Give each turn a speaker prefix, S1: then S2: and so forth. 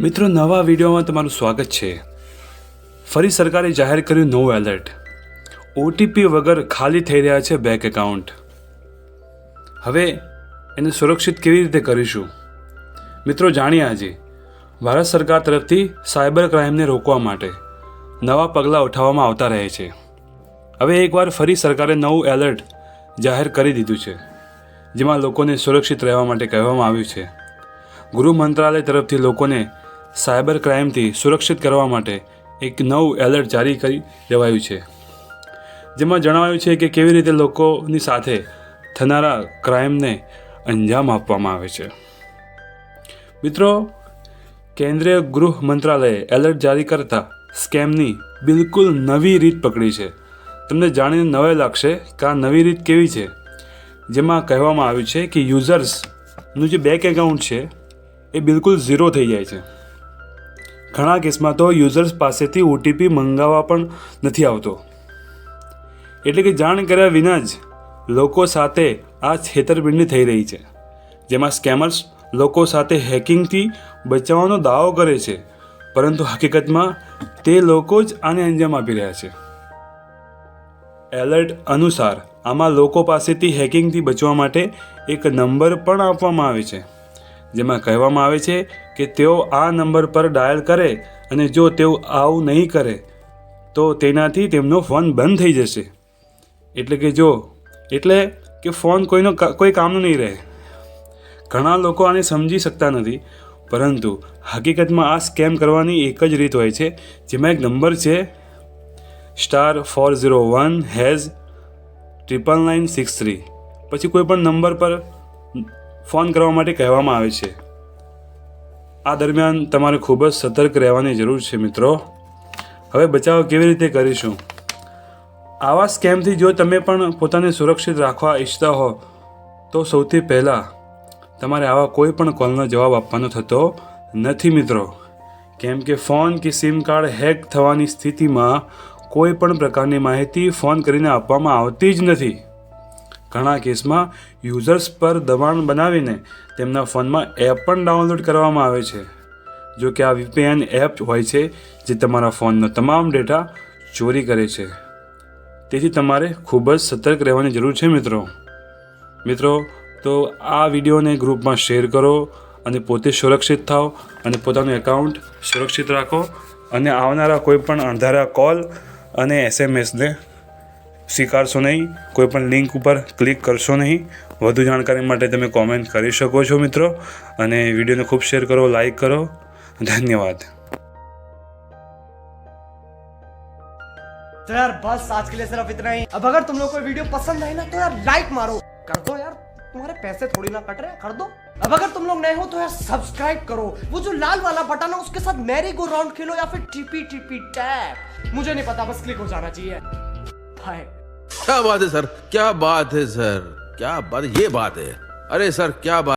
S1: મિત્રો, નવા વિડીયોમાં તમારું સ્વાગત છે. ફરી સરકારે જાહેર કર્યું નવું એલર્ટ. ઓટીપી વગર ખાલી થઈ રહ્યા છે બેંક એકાઉન્ટ. હવે એને સુરક્ષિત કેવી રીતે કરીશું? મિત્રો, જાણીએ આજે. ભારત સરકાર તરફથી સાયબર ક્રાઇમને રોકવા માટે નવા પગલાં ઉઠાવવામાં આવતા રહે છે. હવે એકવાર ફરી સરકારે નવું એલર્ટ જાહેર કરી દીધું છે, જેમાં લોકોને સુરક્ષિત રહેવા માટે કહેવામાં આવ્યું છે. ગૃહ મંત્રાલય તરફથી લોકોને સાયબર ક્રાઇમથી સુરક્ષિત કરવા માટે એક નવું એલર્ટ જારી કરી દેવાયું છે. જેમાં જણાવાયું છે કે કેવી રીતે લોકોની સાથે થનારા ક્રાઇમને અંજામ આપવામાં આવે છે. મિત્રો, કેન્દ્રીય ગૃહ મંત્રાલયે એલર્ટ જારી કરતા સ્કેમની બિલકુલ નવી રીત પકડી છે. તમને જાણીને નવાઈ લાગશે કે આ નવી રીત કેવી છે. જેમાં કહેવામાં આવ્યું છે કે યુઝર્સનું જે બેંક એકાઉન્ટ છે, એ બિલકુલ ઝીરો થઈ જાય છે. ઘણા કેસમાં તો યુઝર્સ પાસેથી ઓટીપી મંગાવવા પણ નથી આવતો. એટલે કે જાણ કર્યા વિના જ લોકો સાથે આ છેતરપિંડી થઈ રહી છે. જેમાં સ્કેમર્સ લોકો સાથે હેકિંગથી બચાવવાનો દાવો કરે છે, પરંતુ હકીકતમાં તે લોકો જ આને અંજામ આપી રહ્યા છે. એલર્ટ અનુસાર આમાં લોકો પાસેથી હેકિંગથી બચવા માટે એક નંબર પણ આપવામાં આવે છે, જેમાં કહેવામાં આવે છે કે તેઓ આ નંબર પર ડાયલ કરે અને જો તેઓ આવું નહીં કરે, તો તેનાથી તેમનો ફોન બંધ થઈ જશે. એટલે કે જો, એટલે કે ફોન કોઈનો કોઈ કામનો નહીં રહે. ઘણા લોકો આને સમજી શકતા નથી, પરંતુ હકીકતમાં આ સ્કેમ કરવાની એક જ રીત હોય છે, જેમાં એક નંબર છે, star four zero one hash triple nine six three. પછી કોઈ પણ નંબર પર ફોન કરવા માટે કહેવામાં આવે છે. આ દરમિયાન તમારે ખૂબ જ સતર્ક રહેવાની જરૂર છે, મિત્રો. હવે બચાવ કેવી રીતે કરીશું? આવા સ્કેમથી જો તમે પણ પોતાને સુરક્ષિત રાખવા ઈચ્છતા હો, તો સૌથી પહેલાં તમારે આવા કોઈ પણ કોલનો જવાબ આપવાનો થતો નથી, મિત્રો. કેમ કે ફોન કે સિમ કાર્ડ હેક થવાની સ્થિતિમાં કોઈ પણ પ્રકારની માહિતી ફોન કરીને આપવામાં આવતી જ નથી. ઘણા કેસમાં યુઝર્સ પર દબાણ બનાવીને તેમના ફોનમાં એપ પણ ડાઉનલોડ કરવામાં આવે છે. જો કે આ વીપીએન એપ હોય છે જે તમારા ફોનનો તમામ ડેટા ચોરી કરે છે. તેથી તમારે ખૂબ જ સતર્ક રહેવાની જરૂર છે મિત્રો. મિત્રો, તો આ વિડીયોને ગ્રુપમાં શેર કરો અને પોતે સુરક્ષિત થાઓ અને પોતાનું એકાઉન્ટ સુરક્ષિત રાખો અને આવનારા કોઈ પણ અણધારા કોલ અને એસએમએસને સ્વીકારશો નહીં કોઈ પણ લિંક ઉપર ક્લિક કરશો નહીં વધુ જાણકારી માટે તમે કોમેન્ટ કરી શકો છો મિત્રો અને વિડીયોને ખૂબ શેર કરો લાઈક કરો ધન્યવાદ
S2: तो यार बस आज के लिए सिर्फ इतना ही अब अगर तुम लोग को ये वीडियो पसंद आई ना तो यार लाइक मारो कर दो यार तुम्हारे पैसे थोड़ी ना कट रहे हैं कर दो अब अगर तुम लोग नए हो तो यार सब्सक्राइब करो वो जो लाल वाला बटन है उसके साथ मैरी गो राउंड खेलो या फिर टीपी टीपी टैप मुझे नहीं पता बस क्लिक हो जाना चाहिए बाय
S3: क्या बात है सर क्या बात है सर क्या बात ये बात है अरे सर क्या बात